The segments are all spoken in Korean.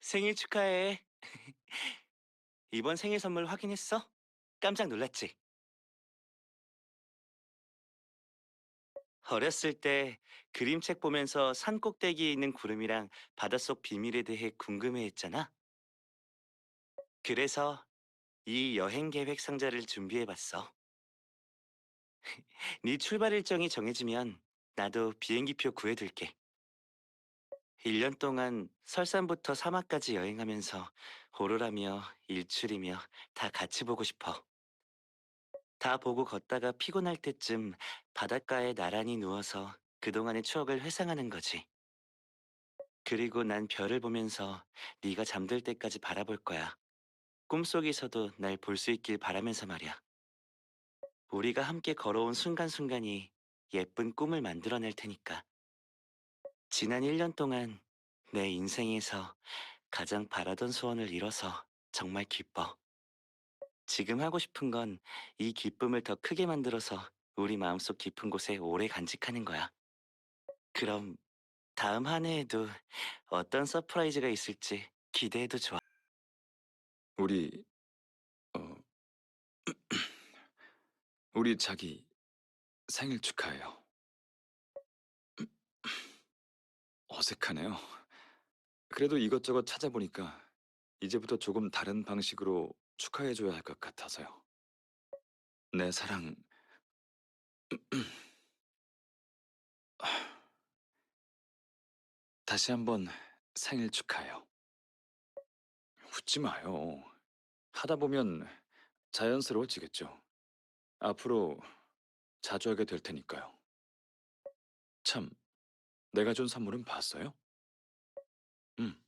생일 축하해. 이번 생일 선물 확인했어? 깜짝 놀랐지? 어렸을 때 그림책 보면서 산 꼭대기에 있는 구름이랑 바닷속 비밀에 대해 궁금해했잖아. 그래서 이 여행 계획 상자를 준비해봤어. 네 출발 일정이 정해지면 나도 비행기표 구해둘게. 1년 동안 설산부터 사막까지 여행하면서 오로라며 일출이며 다 같이 보고 싶어. 다 보고 걷다가 피곤할 때쯤 바닷가에 나란히 누워서 그동안의 추억을 회상하는 거지. 그리고 난 별을 보면서 네가 잠들 때까지 바라볼 거야. 꿈속에서도 날 볼 수 있길 바라면서 말이야. 우리가 함께 걸어온 순간순간이 예쁜 꿈을 만들어낼 테니까. 지난 1년 동안 내 인생에서 가장 바라던 소원을 이뤄서 정말 기뻐. 지금 하고 싶은 건 이 기쁨을 더 크게 만들어서 우리 마음속 깊은 곳에 오래 간직하는 거야. 그럼 다음 한 해에도 어떤 서프라이즈가 있을지 기대해도 좋아. 우리 어 우리 자기 생일 축하해요. 어색하네요. 그래도 이것저것 찾아보니까 이제부터 조금 다른 방식으로 축하해줘야 할 것 같아서요. 내 사랑. 다시 한번 생일 축하해요. 웃지 마요. 하다 보면 자연스러워지겠죠. 앞으로 자주 하게 될 테니까요. 참, 내가 준 선물은 봤어요? 음,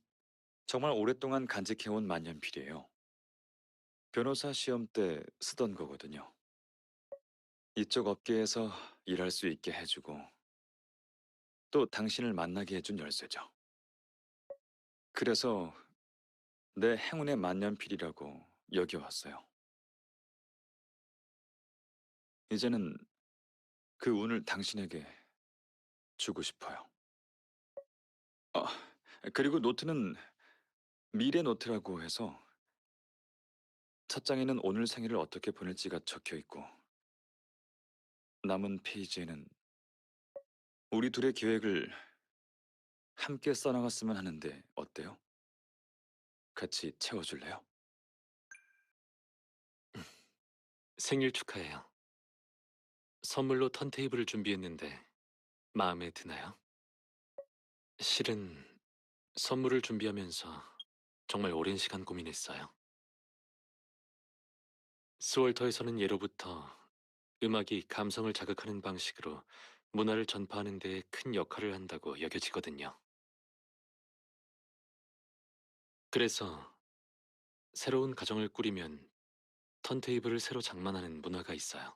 정말 오랫동안 간직해온 만년필이에요. 변호사 시험 때 쓰던 거거든요. 이쪽 업계에서 일할 수 있게 해주고, 또 당신을 만나게 해준 열쇠죠. 그래서 내 행운의 만년필이라고 여겨왔어요. 이제는 그 운을 당신에게 주고 싶어요. 아, 그리고 노트는 미래 노트라고 해서 첫 장에는 오늘 생일을 어떻게 보낼지가 적혀 있고 남은 페이지에는 우리 둘의 계획을 함께 써나갔으면 하는데 어때요? 같이 채워줄래요? 생일 축하해요. 선물로 턴테이블을 준비했는데 마음에 드나요? 실은 선물을 준비하면서 정말 오랜 시간 고민했어요. 스월터에서는 예로부터 음악이 감성을 자극하는 방식으로 문화를 전파하는 데큰 역할을 한다고 여겨지거든요. 그래서 새로운 가정을 꾸리면 턴테이블을 새로 장만하는 문화가 있어요.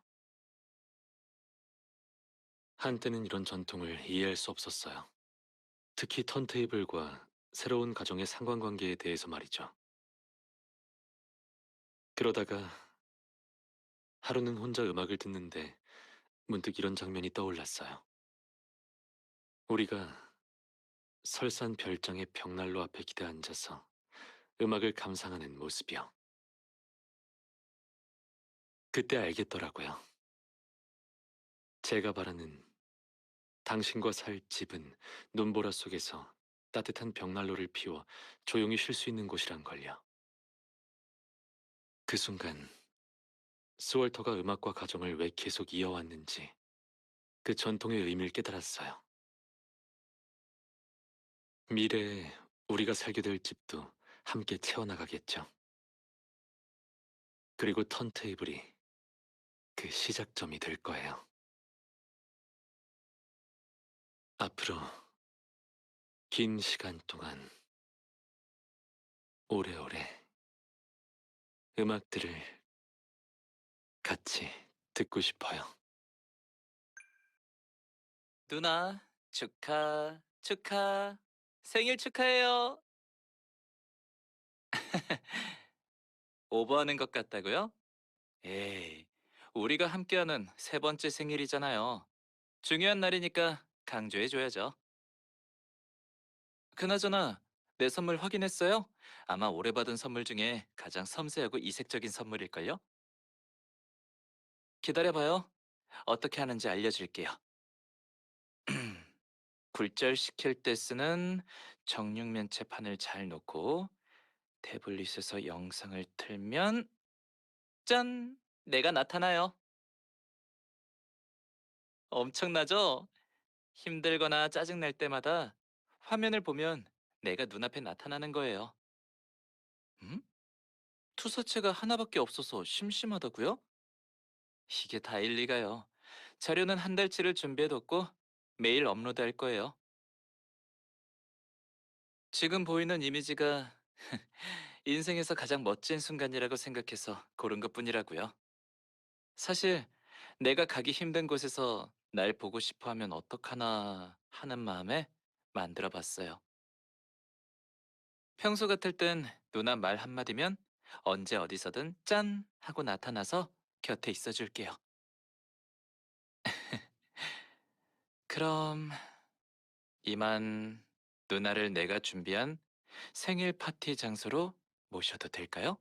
한때는 이런 전통을 이해할 수 없었어요. 특히 턴테이블과 새로운 가정의 상관관계에 대해서 말이죠. 그러다가 하루는 혼자 음악을 듣는데 문득 이런 장면이 떠올랐어요. 우리가 설산 별장의 벽난로 앞에 기대 앉아서 음악을 감상하는 모습이요. 그때 알겠더라고요. 제가 바라는 당신과 살 집은 눈보라 속에서 따뜻한 벽난로를 피워 조용히 쉴 수 있는 곳이란 걸요. 그 순간 스월터가 음악과 가정을 왜 계속 이어왔는지 그 전통의 의미를 깨달았어요. 미래에 우리가 살게 될 집도 함께 채워나가겠죠. 그리고 턴테이블이 그 시작점이 될 거예요. 앞으로 긴 시간 동안 오래오래 음악들을 같이 듣고 싶어요. 누나, 축하, 축하. 생일 축하해요. 오버하는 것 같다고요? 에이, 우리가 함께하는 세 번째 생일이잖아요. 중요한 날이니까 강조해줘야죠. 그나저나 내 선물 확인했어요? 아마 올해 받은 선물 중에 가장 섬세하고 이색적인 선물일걸요? 기다려봐요. 어떻게 하는지 알려줄게요. 굴절시킬 때 쓰는 정육면체 판을 잘 놓고 태블릿에서 영상을 틀면 짠! 내가 나타나요. 엄청나죠? 힘들거나 짜증날 때마다 화면을 보면 내가 눈앞에 나타나는 거예요. 음? 투서체가 하나밖에 없어서 심심하다고요? 이게 다 일 리가요. 자료는 한 달치를 준비해뒀고 매일 업로드할 거예요. 지금 보이는 이미지가 인생에서 가장 멋진 순간이라고 생각해서 고른 것뿐이라고요. 사실 내가 가기 힘든 곳에서 날 보고 싶어 하면 어떡하나 하는 마음에 만들어 봤어요. 평소 같을 땐 누나 말 한마디면 언제 어디서든 짠! 하고 나타나서 곁에 있어 줄게요. 그럼 이만 누나를 내가 준비한 생일 파티 장소로 모셔도 될까요?